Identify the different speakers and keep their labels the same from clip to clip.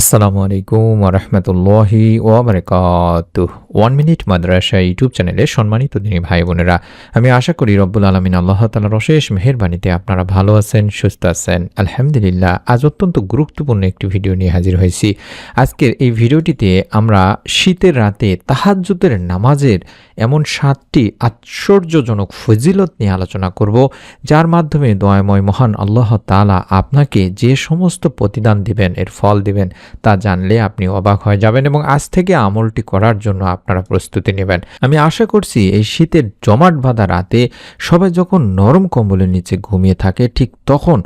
Speaker 1: আসসালামু আলাইকুম রহমতুল্লাহি ওবরাকাত ওয়ান মিনিট মাদ্রাসা ইউটিউব চ্যানেলে সম্মানিত দিনী ভাই বোনেরা, আমি আশা করি রব্বুল আলমিন আল্লাহ তালার অশেষ মেহরবানিতে আপনারা ভালো আছেন, সুস্থ আছেন। আলহামদুলিল্লাহ, আজ অত্যন্ত গুরুত্বপূর্ণ একটি ভিডিও নিয়ে হাজির হয়েছি। আজকের এই ভিডিওটিতে আমরা শীতের রাতে তাহাজ্জুদের নামাজের এমন সাতটি আশ্চর্যজনক ফজিলত নিয়ে আলোচনা করব, যার মাধ্যমে দয়াময় মহান আল্লাহ তালা আপনাকে যে সমস্ত প্রতিদান দিবেন, এর ফল দিবেন তা জানলে আপনি অবাক হয়ে যাবেন এবং আজ থেকে আমলটি করার জন্য আপনারা প্রস্তুতি নেবেন। আমি আশা করছি এই শীতের জমাট বাঁধা রাতে সবাই যখন নরম কম্বলের নিচে ঘুমিয়ে থাকে, ঠিক তখন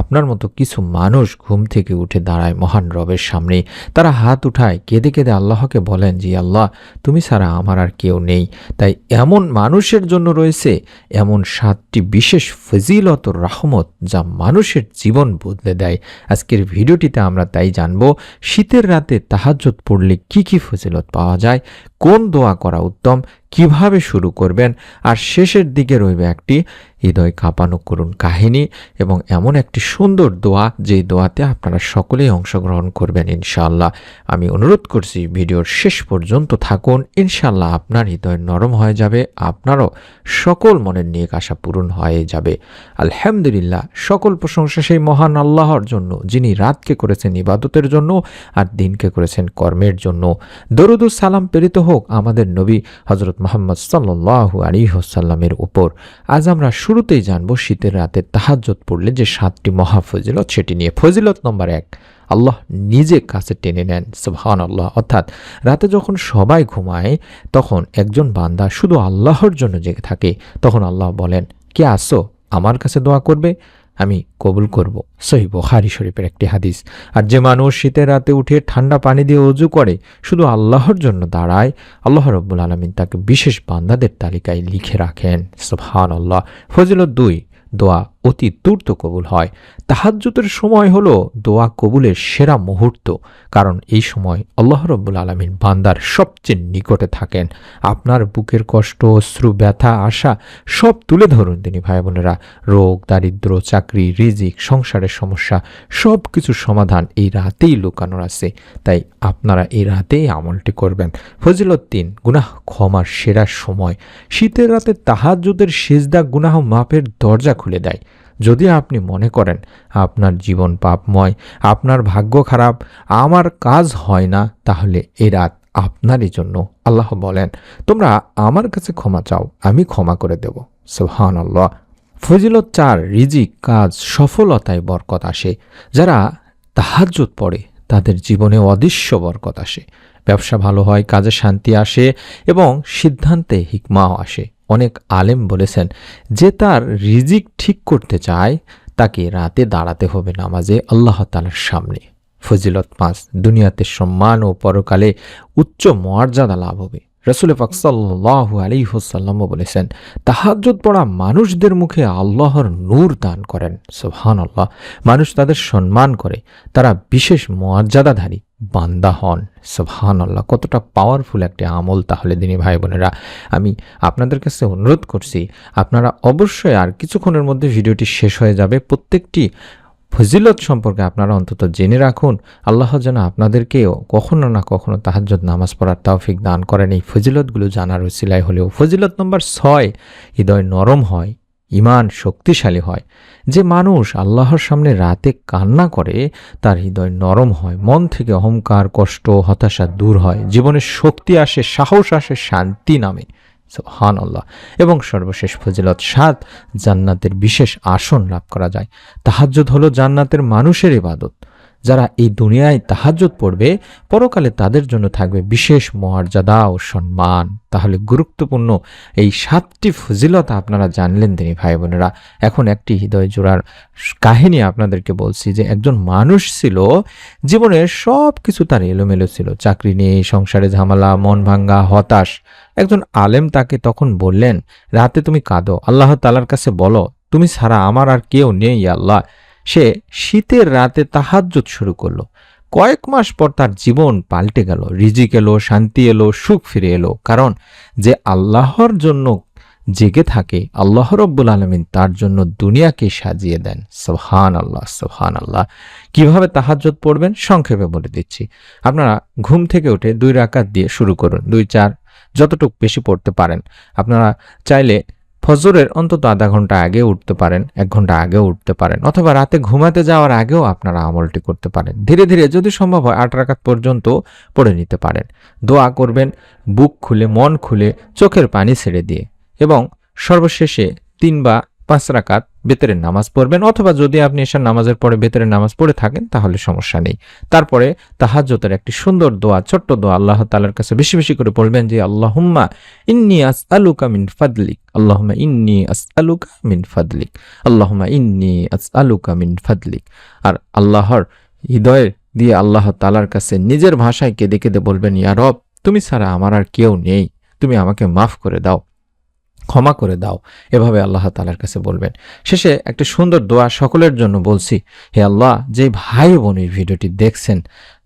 Speaker 1: আপনার মতো কিছু মানুষ ঘুম থেকে উঠে দাঁড়ায় মহান রবের সামনে তারা হাত উঠায়, কেঁদে কেঁদে আল্লাহকে বলেন, জি আল্লাহ, তুমি ছাড়া আমার আর কেউ নেই। তাই এমন মানুষের জন্য রয়েছে এমন সাতটি বিশেষ ফজিলত রহমত যা মানুষের জীবন বদলে দেয়। আজকের ভিডিওটিতে আমরা তাই জানব শীতের রাতে তাহাজ্জত পড়লে কি কি ফজিলত পাওয়া যায়? কোন দোয়া করা উত্তম? কীভাবে শুরু করবেন? আর শেষের দিকে রইবে একটি হৃদয় কাঁপানো করুন কাহিনী এবং এমন একটি সুন্দর দোয়া, যেই দোয়াতে আপনারা সকলেই অংশগ্রহণ করবেন ইনশাল্লাহ আমি অনুরোধ করছি, ভিডিওর শেষ পর্যন্ত থাকুন। ইনশাল্লাহ আপনার হৃদয় নরম হয়ে যাবে, আপনারও সকল মনের নিয়ে আশা পূরণ হয়ে যাবে। আলহামদুলিল্লাহ, সকল প্রশংসা সেই মহান আল্লাহর জন্য, যিনি রাতকে করেছেন ইবাদতের জন্য আর দিনকে করেছেন কর্মের জন্য। দরুদুস সালাম প্রেরিত হোক আমাদের নবী হজরত মোহাম্মদ সাল্লু আলী হোসাল্লামের উপর। আজ আমরা শুরুতেই জানব শীতের রাতে তাহাজ্জত পড়লে যে সাতটি মহা ফজিলত সেটি নিয়ে। ফজিলত নম্বর এক, আল্লাহ নিজে কাছে টেনে নেন সুবহান আল্লাহ অর্থাৎ রাতে যখন সবাই ঘুমায়, তখন একজন বান্দা শুধু আল্লাহর জন্য জেগে থাকে। তখন আল্লাহ বলেন, কে আসো আমার কাছে দোয়া করবে? আমি কবুল করব। সহি বোহারি শরীফের একটি হাদিস। আর যে মানুষ শীতের রাতে উঠে ঠান্ডা পানি দিয়ে অজু করে, শুধু আল্লাহর জন্য দাঁড়ায়, আল্লাহ রব্বুল আলমিন তাকে বিশেষ বান্দাদের তালিকায় লিখে রাখেন। সোহান আল্লাহ ফজিলত দুই, দোয়া অতি দ্রুত কবুল হয়। তাহাজ্জুতের সময় হলো দোয়া কবুলের সেরা মুহূর্ত, কারণ এই সময় আল্লাহ রব্বুল আলমিন বান্দার সবচেয়ে নিকটে থাকেন। আপনার বুকের কষ্ট, অশ্রু, ব্যথা, আশা সব তুলে ধরুন তিনি, ভাই বোনেরা। রোগ, দারিদ্র, চাকরি, রিজিক, সংসারের সমস্যা সব কিছু সমাধান এই রাতেই লুকানোর আছে। তাই আপনারা এই রাতেই আমলটি করবেন। ফজিলত তিন, গুনাহ ক্ষমার সেরা সময়। শীতের রাতে তাহাজ্জুদের সেজদা, গুনাহ মাপের দরজা খুলে দেয়। যদি আপনি মনে করেন আপনার জীবন পাপময়, আপনার ভাগ্য খারাপ, আমার কাজ হয় না, তাহলে এ রাত আপনারই জন্য আল্লাহ বলেন, তোমরা আমার কাছে ক্ষমা চাও, আমি ক্ষমা করে দেব। সুহান আল্লাহ ফজিলত চার, রিজিক, কাজ, সফলতায় বরকত আসে। যারা তাহাজ্জুদ পড়ে, তাদের জীবনে অদৃশ্য বরকত আসে। ব্যবসা ভালো হয়, কাজে শান্তি আসে এবং সিদ্ধান্তে হিকমাও আসে। অনেক আলেম বলেছেন যে তার রিজিক ঠিক করতে চায়, তাকে রাতে দাঁড়াতে হবে নামাজে আল্লাহ তালার সামনে। ফজিলত পাঁচ, দুনিয়াতে সম্মান ও পরকালে উচ্চ মর্যাদা লাভ হবে। রসুল পাক সাল্লাহ আলী হোসাল্লামও বলেছেন, তাহাজ্জুদ পড়া মানুষদের মুখে আল্লাহর নূর দান করেন। সোহান আল্লাহ মানুষ তাদের সম্মান করে, তারা বিশেষ মর্যাদাধারী বান্দা হন। সোহান আল্লাহ কতটা পাওয়ারফুল একটি আমল তাহলে দিনী ভাই বোনেরা। আমি আপনাদের কাছে অনুরোধ করছি, আপনারা অবশ্যই আর কিছুক্ষণের মধ্যে ভিডিওটি শেষ হয়ে যাবে। প্রত্যেকটি ফজিলত সম্পর্কে আপনারা অন্তত জেনে রাখুন। আল্লাহ যেন আপনাদেরকেও কখনো না কখনো তাহাজ্জত নামাজ পড়ার তাওফিক দান করেন। এই ফজিলতগুলো জানার উচিলায় হলেও ফজিলত নম্বর ছয়, হৃদয় নরম হয় ইমান শক্তিশালী হয়। যে মানুষ আল্লাহর সামনে রাতে কান্না করে, তার হৃদয় নরম হয়, মন থেকে অহংকার, কষ্ট, হতাশা দূর হয়, জীবনের শক্তি আসে, সাহস আসে, শান্তি নামে। হান আল্লাহ এবং সর্বশেষ ফজিলত সাত, জান্নাতের বিশেষ আসন লাভ করা যায়। তাহাজ্জুদ হলো জান্নাতের মানুষের ইবাদত। যারা এই দুনিয়ায় তাহাজ্জুদ পড়বে, পরকালে তাদের জন্য থাকবে বিশেষ মর্যাদা ও সম্মান। তাহলে গুরুত্বপূর্ণ এই সাতটি ফজিলত আপনারা জানলেন তিনি ভাই বোনেরা এখন একটি হৃদয় জোড়ার কাহিনী আপনাদেরকে বলছি যে, একজন মানুষ ছিল জীবনের সব কিছু তার এলোমেলো ছিল। চাকরি নেই, সংসারে ঝামেলা, মন ভাঙ্গা, হতাশ। একজন আলেম তাকে তখন বললেন, রাতে তুমি কাঁদো। আল্লাহ তালার কাছে বলো, তুমি ছাড়া আমার আর কেউ নেই, আল্লাহ। সে শীতের রাতে তাহাজ্জুদ শুরু করল। কয়েক মাস পর তার জীবন পাল্টে গেল। রিজিক এলো, শান্তি এলো, সুখ ফিরে এলো। কারণ যে আল্লাহর জন্য জেগে থাকে, আল্লাহ রব্বুল আলমিন তার জন্য দুনিয়াকে সাজিয়ে দেন। সোহান আল্লাহ সোহান আল্লাহ কীভাবে তাহাজ্জত পড়বেন? সংক্ষেপে বলে দিচ্ছি। আপনারা ঘুম থেকে উঠে দুই রাকাত দিয়ে শুরু করুন। দুই, চার, যতটুক বেশি পড়তে পারেন। আপনারা চাইলে ফজরের অন্তত আধা ঘণ্টা আগে উঠতে পারেন, এক ঘণ্টা আগেও উঠতে পারেন, অথবা রাতে ঘুমাতে যাওয়ার আগেও আপনারা আমলটি করতে পারেন। ধীরে ধীরে যদি সম্ভব হয়, আট রাখাত পর্যন্ত পড়ে নিতে পারেন। দোয়া করবেন, বুক খুলে, মন খুলে, চোখের পানি ছেড়ে দিয়ে এবং সর্বশেষে তিন বা পাঁচ রাকাত নামাজ পড়বেন অথবা যদি আপনি এসার নামাজের পরে বেতরের নামাজ পড়ে থাকেন, তাহলে সমস্যা নেই। তারপরে তাহাজ্জতের একটি সুন্দর দোয়া, ছোট্ট দোয়া আল্লাহ তালার কাছে বেশি বেশি করে পড়বেন যে, আল্লাহুম্মা ইন্নি আস আলুকা মিন ফাদলিক আল্লাহমা ইন্নি আস আলুকা মিন ফাদলিক আল্লাহমা ইন্নি আস আলুকা মিন ফাদলিক। আর আল্লাহর হৃদয়ের দিয়ে আল্লাহ তালার কাছে নিজের ভাষায় কেঁদে কেঁদে বলবেন, ইয়া রব, তুমি ছাড়া আমার আর কেউ নেই, তুমি আমাকে মাফ করে দাও। ক্ষমা করে দাও। এভাবে আল্লাহ তালার কাছে বলবেন। শেষে একটা সুন্দর দোয়া সকলের জন্য বলছি, হে আল্লাহ, যে ভাই বোন এই ভিডিওটি দেখছেন,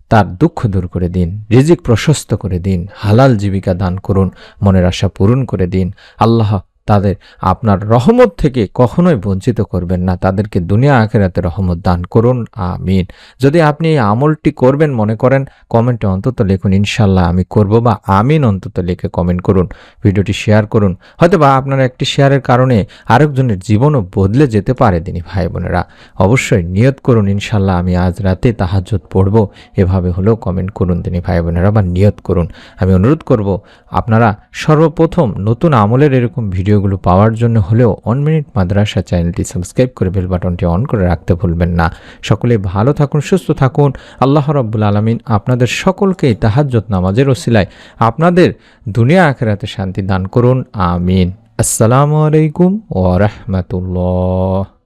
Speaker 1: তার দুঃখ দূর করে দিন, রিজিক প্রশস্ত করে দিন, হালাল জীবিকা দান করুন, মনের আশা পূরণ করে দিন। আল্লাহ তাদের আপনার রহমত থেকে কখনোই বঞ্চিত করবেন না। তাদেরকে দুনিয়া আখেরাতে রহমত দান করুন। আমিন। যদি আপনি এই আমলটি করবেন, মনে করেন, কমেন্টে অন্তত লিখুন ইনশাল্লাহ আমি করব বা আমিন অন্তত লিখে কমেন্ট করুন, ভিডিওটি শেয়ার করুন। হয়তো বা আপনার একটি শেয়ারের কারণে আরেকজনের জীবনও বদলে যেতে পারে তিনি ভাই বোনেরা অবশ্যই নিয়ত করুন ইনশাল্লাহ আমি আজ রাতে তাহাজ্জুদ পড়ব। এভাবে হলেও কমেন্ট করুন তিনি ভাই বোনেরা বা নিয়ত করুন। আমি অনুরোধ করব, আপনারা সর্বপ্রথম নতুন আমলের এরকম ভিডিওগুলো পাওয়ার জন্য হলেও অন মিনিট মাদ্রাসা চ্যানেলটি সাবস্ক্রাইব করে বেল বাটনটি অন করে রাখতে ভুলবেন না। সকলে ভালো থাকুন, সুস্থ থাকুন। আল্লাহ রব্বুল আলমিন আপনাদের সকলকেই তাহাজ্জত নামাজের ওসিলায় আপনাদের দুনিয়া আখেরাতে শান্তি দান করুন। আমিন। আসসালামু আলাইকুম ওরহমতুল্লাহ রাহমাতুল্লাহ।